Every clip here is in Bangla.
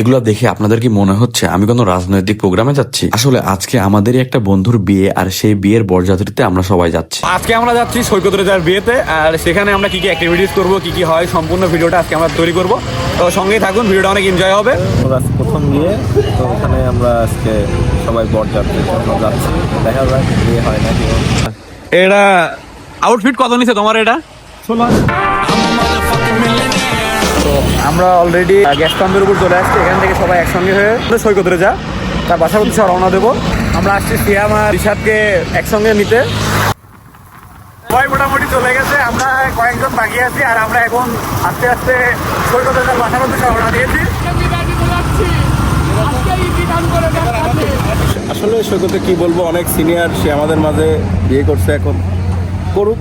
এগুলো দেখে আপনাদের কি মনে হচ্ছে? আমি কোনো রাজনৈতিক প্রোগ্রামে যাচ্ছি? আসলে আজকে আমাদেরই একটা বন্ধুর বিয়ে আর সেই বিয়ের বরযাত্রীতে আমরা সবাই যাচ্ছি। আজকে আমরা যাচ্ছি সৈকত রেজার বিয়েতে আর সেখানে আমরা কি কি অ্যাক্টিভিটিস করব কি কি হয় সম্পূর্ণ ভিডিওটা আজকে আমরা তৈরি করব। তো সঙ্গেই থাকুন ভিডিওটা অনেক এনজয় হবে। প্রথম বিয়ে তো ওখানে আমরা আজকে সবাই বরযাত্রীর জন্য যাচ্ছি। দেখা যাক বিয়ে হয় নাকি? এটা আউটফিট কত নিছে তোমার এটা? তো আমরা অলরেডি গ্যাস পাম্পের উপর চলে আসছি। এখান থেকে সবাই একসঙ্গে হয়ে আমরা সৈকত রেজা তার বাসার উদ্দেশ্যে রওনা দেবো। আমরা আসছি সিয়াম আর রিশাদকে একসঙ্গে নিতে। সবাই মোটামুটি চলে গেছে। আমরা কয়েকজন বাকি আছি আর আমরা এখন আস্তে আস্তে সৈকতের রেজার বাসার উদ্দেশ্যে রওনা দিয়েছি। আসলে সৈকতে কি বলব, অনেক সিনিয়র সে আমাদের মাঝে বিয়ে করছে এখন। করুক।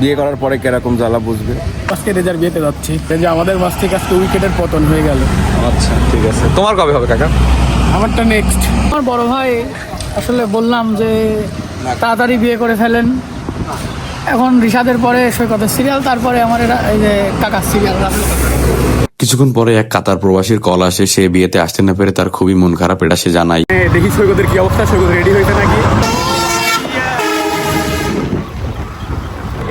বিয়ে করার পরে কীরকম জ্বালা বুঝবে? আজকে রেজার বিয়েতে যাচ্ছি। এই যে আমাদের মাছ থেকে আজকে উইকেটের পতন হয়ে গেল। আচ্ছা ঠিক আছে। তোমার কবে হবে কাকা? আমারটা নেক্সট আমার বড় ভাই আসলে বললাম যে তাড়াতাড়ি বিয়ে করে ফেলেন। এখন রিশাদের পরে সৈকতের সিরিয়াল তারপরে আমার এই যে কাকার সিরিয়াল। কিছুক্ষণ পরে এক কাতার প্রবাসীর কল আসে সে বিয়েতে আসতে না পেরে তার খুবই মন খারাপ এটা সে জানাই দেখি সৈকতের কি অবস্থা সৈকত রেডি হয়েছে নাকি?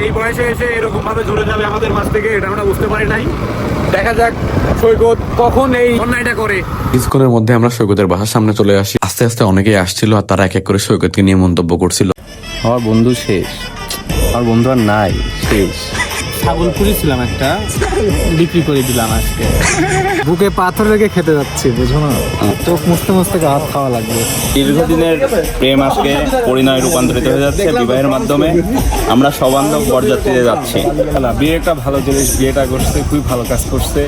এই বয়সে এসে এরকম ভাবে ঝরে যাবে আমাদের মাছ থেকে এটা আমরা বুঝতে পারি নাই। দেখা যাক সৈকত কখন এই অন্যায়টা করে। কিছুক্ষণের মধ্যে আমরা সৈকতের বাসার সামনে চলে আসি। আস্তে আস্তে অনেকেই আসছিল আর তারা এক এক করে সৈকতকে নিয়ে মন্তব্য করছিল। আমার বন্ধু শেষ। আমার বন্ধু আর নাই শেষ। ছাগল পুড়েছিলাম একটা বিক্রি করে দিলাম আজকে। বুকে পাথর রেখে খেতে যাচ্ছি বুঝো না? চোখ মুছতে মুছতে হাত খাওয়া লাগবে। দীর্ঘদিনের প্রেম আজকে পরিণয় রূপান্তরিত হয়ে যাচ্ছে বিবাহের মাধ্যমে। আমরা সবান্ধব বরযাত্রীতে যাচ্ছি। না বিয়ে একটা ভালো জিনিস বিয়েটা করছে খুবই ভালো কাজ করছে।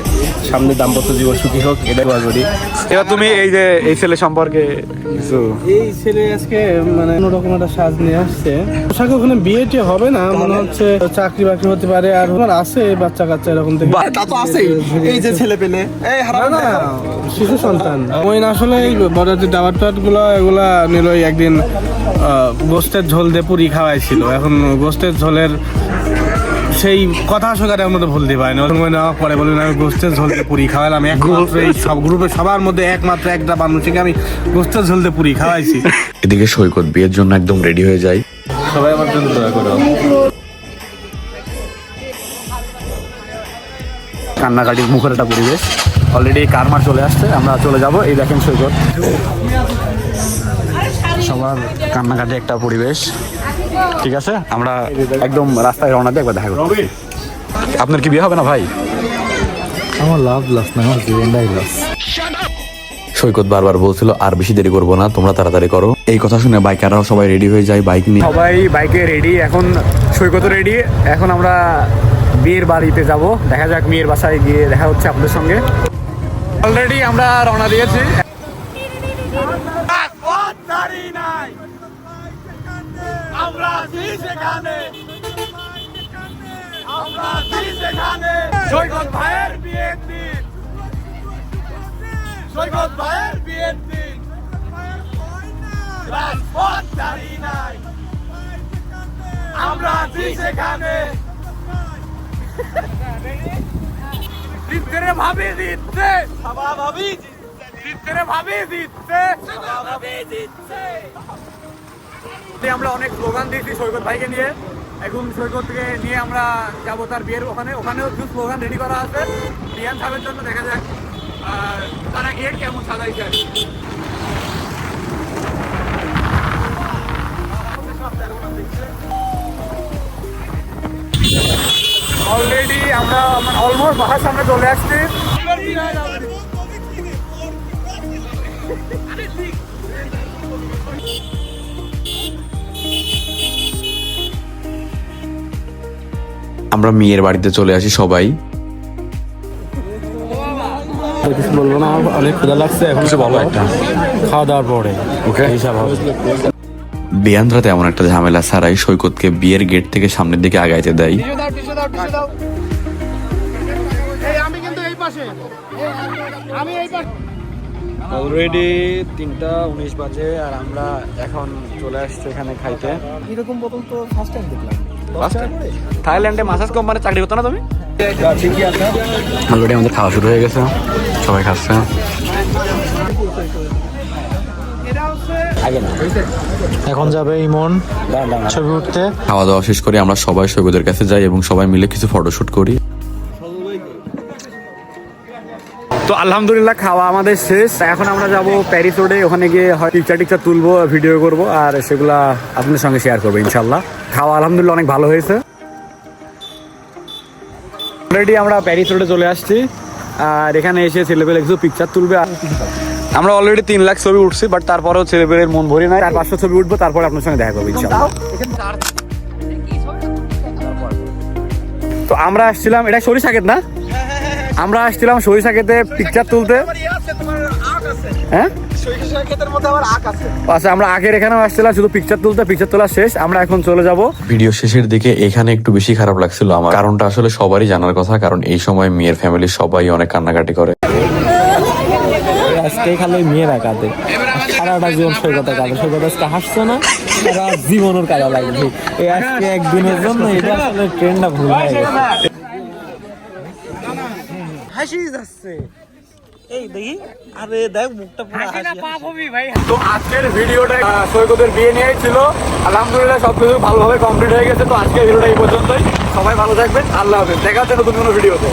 সামনে দাম্পত্য জীবন সুখী হোক এটাই করি এবার তুমি এই যে এই ছেলে সম্পর্কে কিছু। এই ছেলে আজকে মানে অন্যরকম একটা সাজ নিয়ে আসছে। পোশাক ওখানে বিয়েটি হবে না মনে হচ্ছে চাকরি বাকরি হতে পারে আর আমার আছে বাচ্চা কাচ্চা এরকম থেকে তা তো আছেই। এই যে ছেলে পেলে। এই না না শিশু সন্তান। ওই না আসলে এই বড়দের ডাবার টাটগুলো এগুলা নিল একদিন গোস্তের ঝোল দিয়ে পুরি খাওয়াইছিল। এখন গোস্তের ঝোলের সেই কথা আমার মধ্যে ভুলতে পারিনি। ওরকম করে নেওয়ার পরে বলবেন আমি গোস্তের ঝোল দিয়ে পুরি খাওয়ালাম একমাত্র এই সব গ্রুপে সবার মধ্যে একমাত্র একটা মানুষকে আমি গোস্তের ঝোল দিয়ে পুরি খাওয়াইছি। এদিকে সৈকত বিয়ের জন্য একদম রেডি হয়ে যায়। সবাই আমার জন্য দোয়া করো। কান্নাকাটির মুখের একটা পরিবেশ অলরেডি কারমার চলে আসছে আমরা চলে যাব এই দেখেন সৈকত। সবার কান্নাকাটি একটা পরিবেশ। ঠিক আছে? আমরা একদম রাস্তায় রওনা দিয়ে একবার দেখা করব আপনার কি বিয়ে হবে না ভাই? আমার লাভ লস না আমার জীবনটাই লস সৈকত বারবার বলছিল আর বেশি দেরি করব না তোমরা তাড়াতাড়ি করো। এই কথা শুনে বাইকাররাও সবাই রেডি হয়ে যায় বাইক নিয়ে। সবাই বাইকে রেডি এখন সৈকত রেডি এখন আমরা বিয়ের বাড়িতে যাব। দেখা যাক মেয়ের বাসায় গিয়ে দেখা হচ্ছে আপনাদের সঙ্গে। অলরেডি আমরা রওনা দিয়েছি। আমরা আছি সেখানে। রে ভাবি দিচ্ছে বাবা ভাবি রে ভাবি দিচ্ছে বাবা ভাবি দিচ্ছে আমরা অনেক স্লোগান দিয়েছি সৈকত ভাইকে নিয়ে। এখন সৈকতকে নিয়ে আমরা যাব তার বিয়ের ওখানে। ওখানেও কিছু স্লোগান রেডি করা আছে। বিয়ান সাহেবের জন্য দেখা যাক তারা গিয়ে কেমন সাজাইছে অলরেডি আমরা অলমোস্ট বাসার সামনে চলে আসছি। আমরা মেয়ের বাড়িতে চলে আসি সবাই। কিছু বলব না অনেক ক্ষুধা লাগছে এখন বলো একটা। খাওয়া দাওয়ার পরে। ওকে হিসাব হবে। বিয়ানরাতে এমন একটা ঝামেলা ছাড়াই সৈকতকে বিয়ের গেট থেকে সামনের দিকে আগাইতে দেয়। অলরেডি তিনটা উনিশ বাজে আর আমরা এখন চলে আসছি এখানে খাইতে। এরকম বোতল তো ফার্স্ট টাইম দেখলাম। থাইল্যান্ডে মাসাজ কোম্পানি চাকরি করতো না তুমি? অলরেডি আমাদের খাওয়া শুরু হয়ে গেছে। সবাই খাচ্ছে। এখন যাবে ইমন ছবি উঠতে। খাওয়া দাওয়া শেষ করে আমরা সবাই সৈকতের কাছে যাই এবং সবাই মিলে কিছু ফটোশুট করি। তো আলহামদুলিল্লাহ খাওয়া আমাদের শেষ। এখন আমরা যাব প্যারিস রোডে ওখানে গিয়ে হয় পিকচার টিকচার তুলবো ভিডিও করব আর সেগুলা আপনাদের সঙ্গে শেয়ার করব ইনশাল্লাহ খাওয়া আলহামদুলিল্লাহ অনেক ভালো হয়েছে। অলরেডি আমরা প্যারিস রোডে চলে আসছি আর এখানে এসে ছেলেপেলে কিছু পিকচার তুলবে। আর আমরা অলরেডি তিন লাখ ছবি উঠছি বাট তারপরেও ছেলেপেলের মন ভরি নাই। চার পাঁচশো ছবি উঠবো তারপরে আপনার সঙ্গে দেখা করব ইনশাল্লাহ। তো আমরা আসছিলাম এটা সরিষা ক্ষেত না? আমরা আসছিলাম সরিষা ক্ষেতে পিকচার তুলতে। হ্যাঁ? আচ্ছা আমরা আগের এখানেও আসছিলাম শুধু পিকচার তুলতে পিকচার তোলা শেষ আমরা এখন চলে যাব। ভিডিও শেষের দিকে এখানে একটু বেশি খারাপ লাগছিল আমার। কারণটা আসলে সবারই জানার কথা কারণ এই সময় মেয়ের ফ্যামিলি সবাই অনেক কান্নাকাটি করে। আজকে খালি মেয়েরা কাঁদে সারাটা জীবন সৈকতে কাঁদে। সৈকত আজকে হাসছে না সারা জীবনের কাদা লাগবে এই আজকে একদিনের জন্য এটা আসলে ট্রেনটা ভুল হয়ে গেছে। হাসি যাচ্ছে। এই দেখি আরে দেখ মুখটা পুরো হাসি তো আজকের ভিডিওটা সৈকতের বিয়ে নিয়ে ছিল। আলহামদুলিল্লাহ সবকিছু ভালোভাবে কমপ্লিট হয়ে গেছে। তো আজকের ভিডিওটা এই পর্যন্তই। সবাই ভালো থাকবেন। আল্লাহ হাফেজ। দেখা হচ্ছে নতুন কোনো ভিডিওতে।